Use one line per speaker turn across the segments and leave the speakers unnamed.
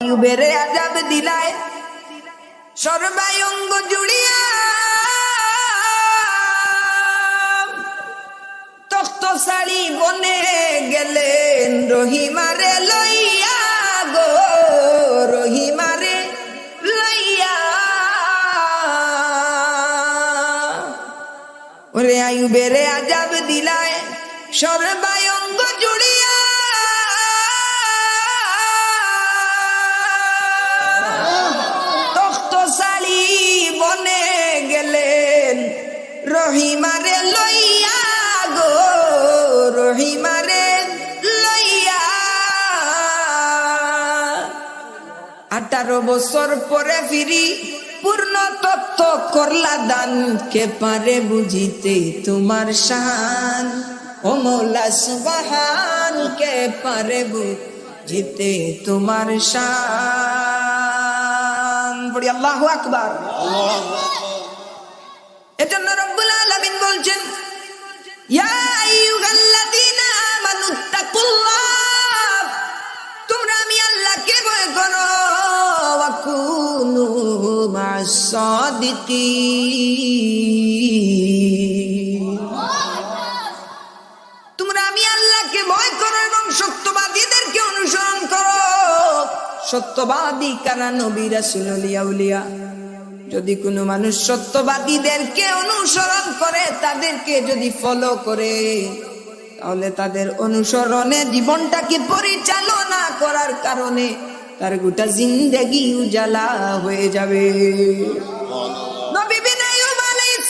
আয়ুবেরে আজাব দিলায়, সর্বায়ঙ্গ জুড়িয়া। তখ্ত শাড়ি বনে গেলেন রহিমারে লইয়া গো, রহিমারে লইয়া। ওরে আয়ুবেরে আজাব দিলায়, সর্বায়ঙ্গ জুড়িয়া। বছর পরে ফিরি পূর্ণ তত্ত্ব করলা দান। কে পারে বুঝিতে তোমার শান? ও মৌলা সুবাহান কে পারে বুঝিতে তোমার শান? বলি আল্লাহু আকবার। এজন্য রব্বুল আলামিন বলছেন ইয়া তোমরা আমি আল্লাহকে ভয় করো এবং সত্যবাদীদেরকে অনুসরণ করো। সত্যবাদী কারা? নবী রাসূল উলিয়া। যদি কোনো মানুষ সত্যবাদীদেরকে অনুসরণ করে, তাদেরকে যদি ফলো করে, তাহলে তাদের অনুসরণে জীবনটাকে পরিচালনা করার কারণে তার গোটা জিন্দেগি উজালা হয়ে যাবে।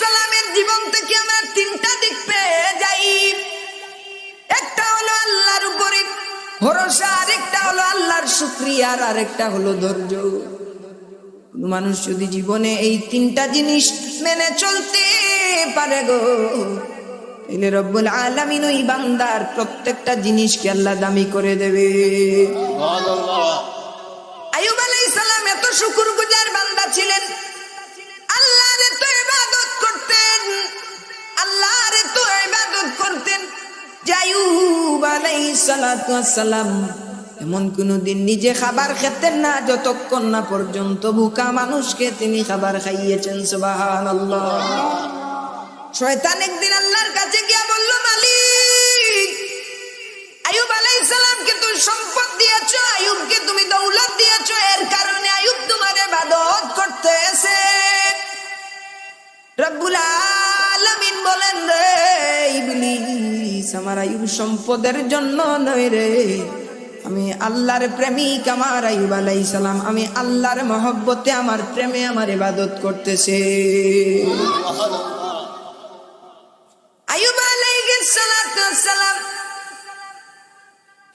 সালামের জীবন থেকে আমরা তিনটা দিক পেয়ে যাই। একটা হলো আল্লাহর উপরে ভরসা আরেকটা হলো আল্লাহর শুক্রিয়া, আর আরেকটা হলো ধৈর্য। মানুষ যদি জীবনে এই তিনটা জিনিস মেনে চলতে পারে গো তাহলে রব্বুল আলামিন ওই বান্দার প্রত্যেকটা জিনিসকে আল্লাহ দামি করে দেবে আয়ুব আলাইহিস সালাম এত শুকুর গুজার বান্দা ছিলেন। আল্লাহর এত ইবাদত করতেন। এত ইবাদত করতেন। সালাম এমন নিজে খাবার খেতেন না, যতক্ষণ না পর্যন্ত ভুকা মানুষকে তিনি খাবার খাইয়েছেন, সুবহানাল্লাহ। শয়তান একদিন আল্লাহর কাছে গিয়া আমার আয়ুব সম্পদের জন্য নয় রে। আমি আল্লাহর প্রেমিক আমার আয়ুব আলাইহিস সালাম। আমি আল্লাহর মহব্বতে আমার প্রেমে আমার ইবাদত করতেছে। সালাতু সালাম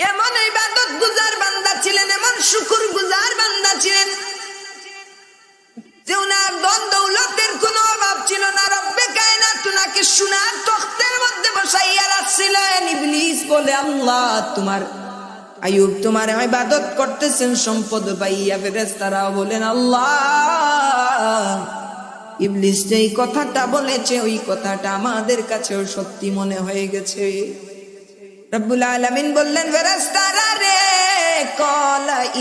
এমন ইবাদত গুজার বান্দা ছিলেন, এমন শুকুর গুজার বান্দা ছিলেন বলে, আল্লাহ, তোমার আয়ুব তোমার ইবাদত করতেছেন, সম্পদ পাইয়া বলেন, আল্লাহ, ইবলিস যে কথাটা বলেছে, ওই কথাটা আমাদের কাছেও সত্যি মনে হয়ে গেছে। রব্বুল বললেন রে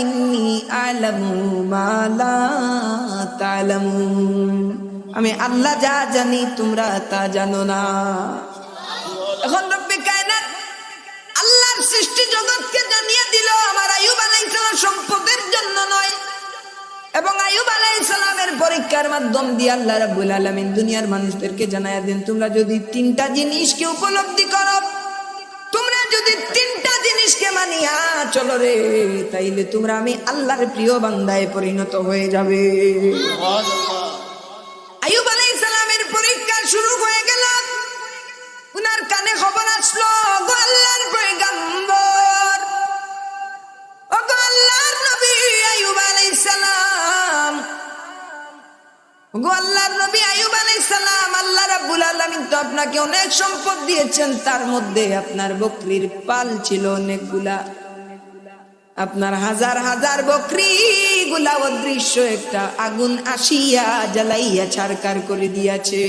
ইন্নি আলামু মা লা আমি আল্লাহ যা জানি, তোমরা তা জানো না। এখন আল্লাহর সৃষ্টি জগৎকে জানিয়ে দিল আমার আয়ুব সম্পদের জন্য নয়। এবং আয়ুব পরীক্ষার মাধ্যম দিয়ে আল্লাহ রাব্বুল আলামিন দুনিয়ার মানুষদেরকে জানায়া দেন তোমরা যদি তিনটা জিনিসকে উপলব্ধি করো তোমরা যদি তিনটা জিনিসকে মানিয়া চলো রে তাইলে তোমরা আমি আল্লাহর প্রিয় বান্দায় পরিণত হয়ে যাবে। আয়ুব পরীক্ষা শুরু হয়ে গেল। উনার কানে খবর আসলো আল্লাহর নবী আলাইহিস সালাম, আল্লাহ রাব্বুল আলামিন তো আপনাকে অনেক সম্পদ দিয়েছেন। তার মধ্যে আপনার বকরির পাল ছিল অনেকগুলা। আপনার হাজার হাজার বকরি, গুলা অদৃশ্য একটা আগুন আসিয়া জ্বালাইয়া ছাড়কার করে দিয়াছে।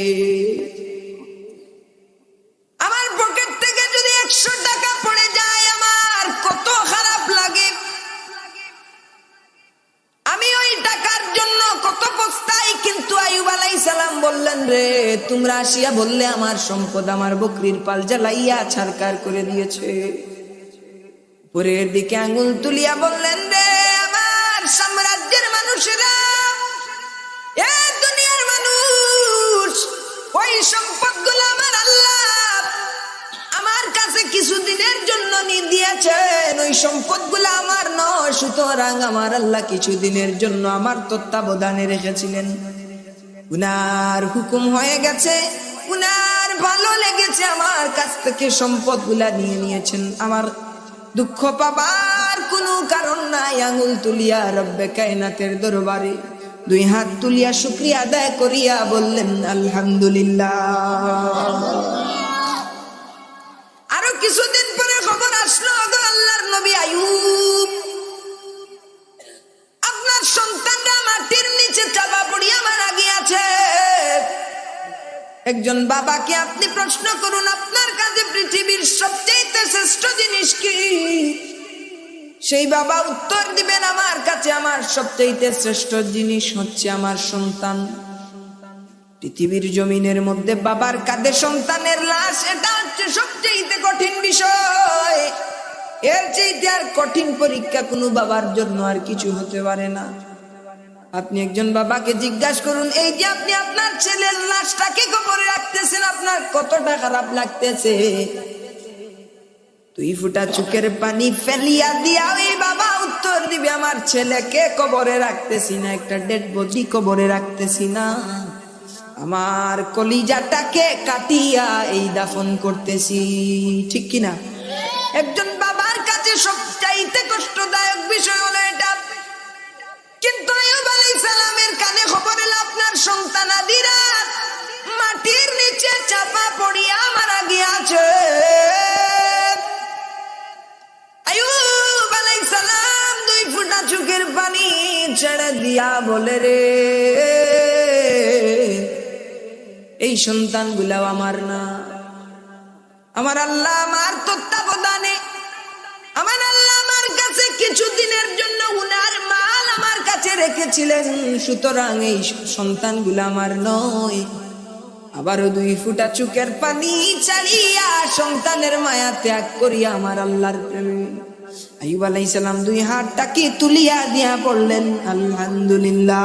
বললেন, রে, তোমরা আসিয়া বললে আমার সম্পদ আমার বকরির পাল জ্বালাইয়া ছারকার করে দিয়েছে। উপরের দিকে আঙুল তুলিয়া বললেন, রে, আমার সাম্রাজ্যের মানুষেরা, এ দুনিয়ার মানুষ, ওই সম্পদগুলো আমার আল্লাহ আমার কাছে কিছুদিনের জন্য দিয়েছেন। ওই সম্পদগুলো আমার নয়, সুতরাং আমার আল্লাহ কিছুদিনের জন্য আমার তত্ত্বাবধানে রেখেছিলেন। উনার হুকুম হয়ে গেছে উনার ভালো লেগেছে আমার কাছ থেকে সম্পদগুলা নিয়ে নিয়েছেন আমার দুঃখ পাবার কোনো কারণ নাই আঙুল তুলিয়া রব্বে কায়নাতের দরবারে। দুই হাত তুলিয়া শুক্রিয়া আদায় করিয়া বললেন, আলহামদুলিল্লাহ। আরও কিছুদিন পরে খবর আসলো একজন বাবাকে আপনি প্রশ্ন করুন, আপনার কাছে পৃথিবীর সবচেয়ে শ্রেষ্ঠ জিনিস কি? সেই বাবা উত্তর দিবেন, আমার কাছে আমার সবচেয়ে শ্রেষ্ঠ জিনিস হচ্ছে আমার সন্তান। পৃথিবীর জমিনের মধ্যে বাবার কাঁধে সন্তানের লাশ, এটা হচ্ছে সবচেয়ে কঠিন বিষয়। এর চাইতে আর কঠিন পরীক্ষা কোনো বাবার জন্য আর কিছু হতে পারে না। আপনি একজন বাবাকে জিজ্ঞাসা করুন, এই যে আপনি আপনার ছেলের লাশটাকে কবরে রাখতেছেন? আপনার কতটা খারাপ লাগতেছে? তুই ফুটা চুকের পানি ফেলিয়া দিয়া ওই বাবা উত্তর দিবে, আমার ছেলেকে কবরে রাখতেছি না? একটা ডেড বডি কবরে রাখতেছি না। আমার কলিজাটাকে কাটিয়া এই দাফন করতেছি। ঠিক কিনা? একজন বাবার কাছে সবচাইতে কষ্টদায়ক বিষয় হলো এটা আপনার সন্তানাদিরা মাটির নিচে চাপা পড়িয়া মারা গিয়াছে। পানি ছেড়ে দিয়া বলে রে, এই সন্তান গুলাও আমার না। আমার আল্লাহ আমার তত্ত্বাবধানে, আমার আল্লাহ আমার কাছে কিছুদিনের জন্য রেখেছিলেন, সুতরাং এই সন্তানগুলো আমার নয়। আবারও দুই ফুটা চুকের পানি চালিয়া সন্তানের মায়া ত্যাগ করিয়া আমার আল্লাহর প্রেমে। আইব দুই হাতটাকে তুলিয়া দিয়া পড়লেন আলহামদুলিল্লাহ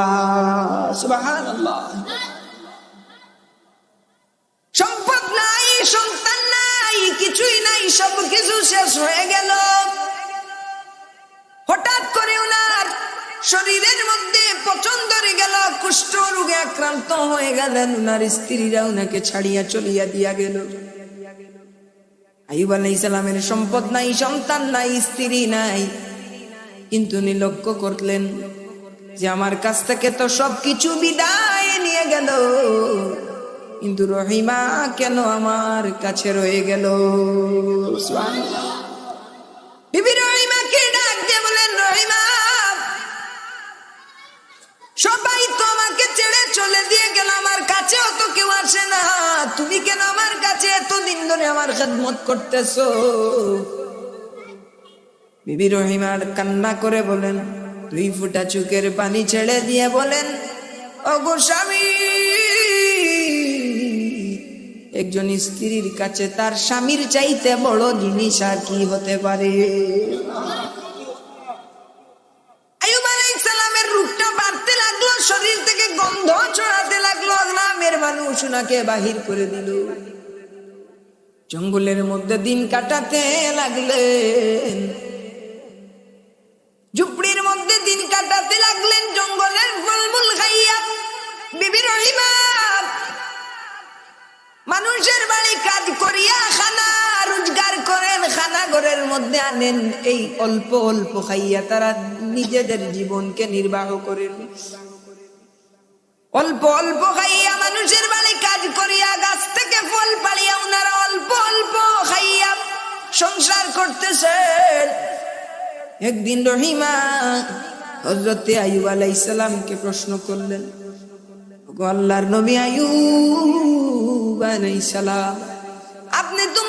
সম্পদ নাই, সন্তান নাই, কিছুই নাই সব কিছু শেষ হয়ে গেল। হঠাৎ করে ওনার শরীরের মধ্যে ধরে গেল, কুষ্ঠ রোগে আক্রান্ত হয়ে গেলেন ওনার স্ত্রীরা ওনাকে ছাড়িয়া চলিয়া দিয়া গেল। আইব আলাই ইসলামের সম্পদ নাই, সন্তান নাই, স্ত্রী নাই। কিন্তু উনি লক্ষ্য করলেন যে আমার কাছ থেকে তো সবকিছু বিদায় নিয়ে গেল। কিন্তু রহিমা কেন আমার কাছে রয়ে গেল? কেউ আসে না। তুমি কেন আমার কাছে এতদিন ধরে আমার খেদমত করতেছ? বিবি রহিমার কান্না করে বলেন, দুই ফুটা চুকের পানি ছেড়ে দিয়ে বলেন অগো স্বামী, একজন স্ত্রীর কাছে তার স্বামীর চাইতে বড় জিনিস আর কি হতে পারে? ওনাকে বাহির করে দিল। জঙ্গলের মধ্যে দিন কাটাতে লাগলেন। ঝুপড়ির মধ্যে দিন কাটাতে লাগলেন জঙ্গলের ফলমূল খাইয়া। বিবি রহিমা মানুষের বাড়ি কাজ করিয়া খানা, রোজগার করেন, খানা ঘরের মধ্যে আনেন। এই অল্প অল্প খাইয়া তারা নিজেদের জীবনকে নির্বাহ করেন। অল্প অল্প খাইয়া একদিন রহিমা হজরতে আয়ুব আলাইসালামকে প্রশ্ন করলেন আল্লাহর নবী আয়ুব আলাইসালাম আপনি তো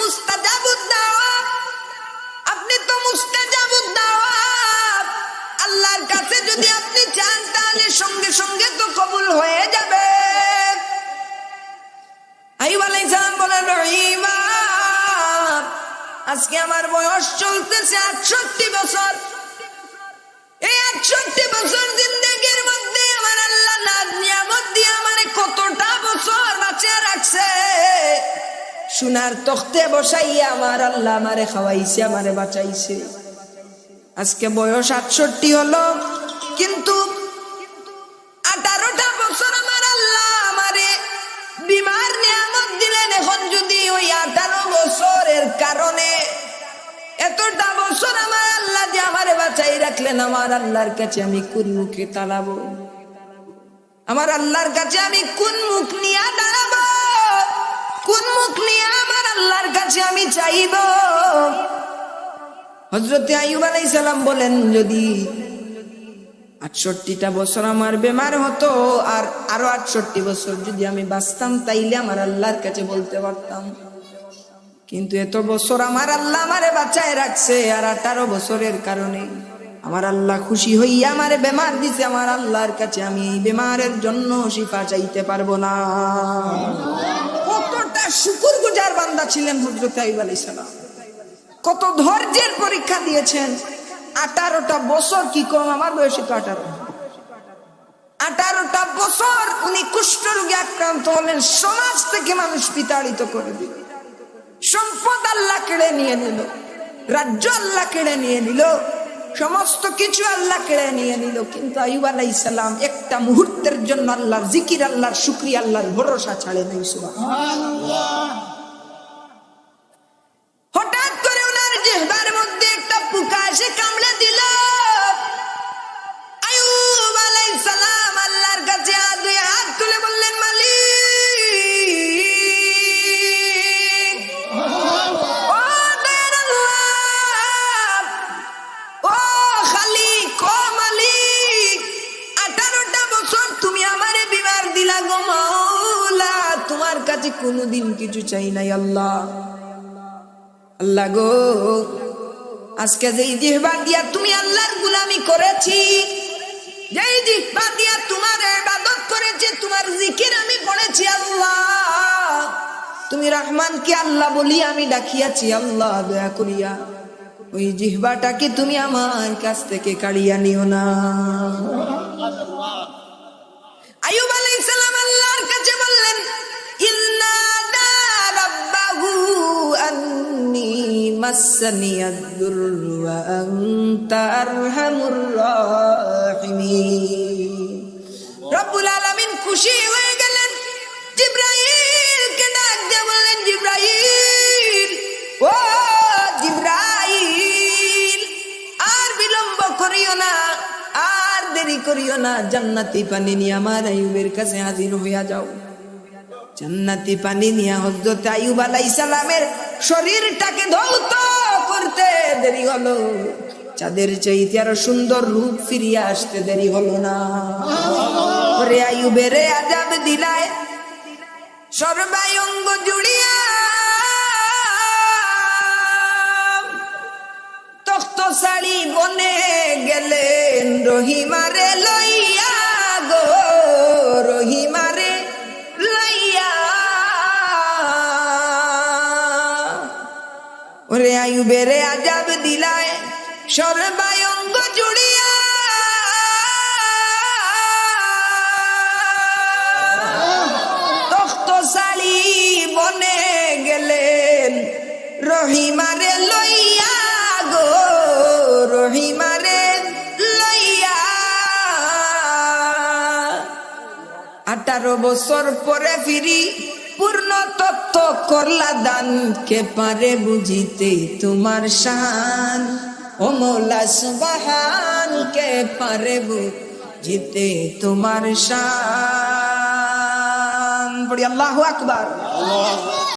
আজকে আমার বয়স চলতেছে আটষট্টি বছর। এই আটষট্টি বছর জিন্দগির মধ্যে আমার আল্লাহ নিয়ামত দিয়ে আমারে কতটা বছর বাঁচিয়ে রাখছে। সোনার তখতে বসাইয়া আমার আল্লাহ আমারে খাওয়াইছে, আমারে বাঁচাইছে। আজকে বয়স আটষট্টি হলো, কিন্তু রাখলেন আমার আল্লাহর কাছে আমি কোন মুখে তালাবো? আমার আল্লাহর কাছে আমি কোন মুখ নিয়ে দাঁড়াবো কোন মুখ নিয়ে আমার আল্লাহর কাছে আমি চাইব? হজরতে আইব আলাই সালাম বলেন, যদি আটষট্টিটা বছর আমার বেমার হতো আর আরও আটষট্টি বছর যদি আমি বাঁচতাম, তাইলে আমার আল্লাহর কাছে বলতে পারতাম। কিন্তু এত বছর আমার আল্লাহ আমারে বাঁচায় রাখছে আর আঠারো বছরের কারণে আমার আল্লাহ খুশি হইয়া আমারে বেমার দিছে, আমার আল্লাহর কাছে আমি এই বেমারের জন্য শিফা চাইতে পারব না। কতটা শুকুর গুজার বান্দা ছিলেন হজরত কত ধৈর্যের পরীক্ষা দিয়েছেন। আঠারোটা বছর কি কম, আমার বয়সে তো আঠারো। আঠারোটা বছর উনি কুষ্ঠ রোগে আক্রান্ত হলেন, সমাজ থেকে মানুষ বিতাড়িত করে দিল। সম্পদ আল্লাহ কেড়ে নিয়ে নিল, রাজ্য আল্লাহ কেড়ে নিয়ে নিল। সমস্ত কিছু আল্লাহ কেড়ে নিয়ে নিল। কিন্তু আইব আলাই সালাম একটা মুহূর্তের জন্য আল্লাহর জিকির, আল্লাহর শুক্রিয়া, আল্লাহর ভরসা ছাড়ে নাই সুবাহ তোমার কাছে কোনোদিন কিছু চাই নাই, আল্লাহ। আল্লাহ গো, আজকে যেই জিহ্বা দিয়া তুমি আল্লাহর গুলামি করেছি, যেই জিহ্বা দিয়া তোমার ইবাদত করেছে, তোমার জিকির আমি পড়েছি, আল্লাহ। তুমি রহমানকে আল্লাহ বলি আমি ডাকিয়াছি, আল্লাহ, দয়া করিয়া। ওই জিহ্বাটাকে তুমি আমার কাছ থেকে কাড়িয়া নিও না। আদ-দুরর ওয়া আনতা আরহামুর রাহিমিন রব্বুল আলামিন খুশি হয়ে গেলেন। জিব্রাইলকে ডাক দিয়ে জিব্রাইল জিব্রাইল, আর বিলম্ব করিও না, আর দেরি করিও না, জান্নাতি পানি নিয়ে আমার আয়ুবের কাছে হাজির হইয়া যাও। জান্নাতি পানি নিয়ে হজরত আয়ুব আলাইহিস সালামের শরীরটাকে ধৌত করতে দেরি হলো। চাঁদের চাইতে আরও সুন্দর রূপ ফিরিয়ে আসতে দেরি হলো না। রে আয়ুবের আজাব দিলায়, সর্বায়ঙ্গ জুড়িয়া। তখ্ত শাড়ি বনে গেলেন রহিমারে লইয়া। ওরে আয়ুবেরে আজাব দিলায়, সর্বায়ঙ্গ জুড়িয়া। তখ্ত শাড়ি বনে গেলেন, রহিমারে লইয়া গো, রহিমারে লইয়া। আঠারো বছর পরে ফিরি তত্ত্ব করলা দান, কে পারে বুঝিতে তোমার শান? ও মৌলা সুবাহান, কে পারে বুঝিতে তোমার শান? বড়ি আল্লাহ আকবার।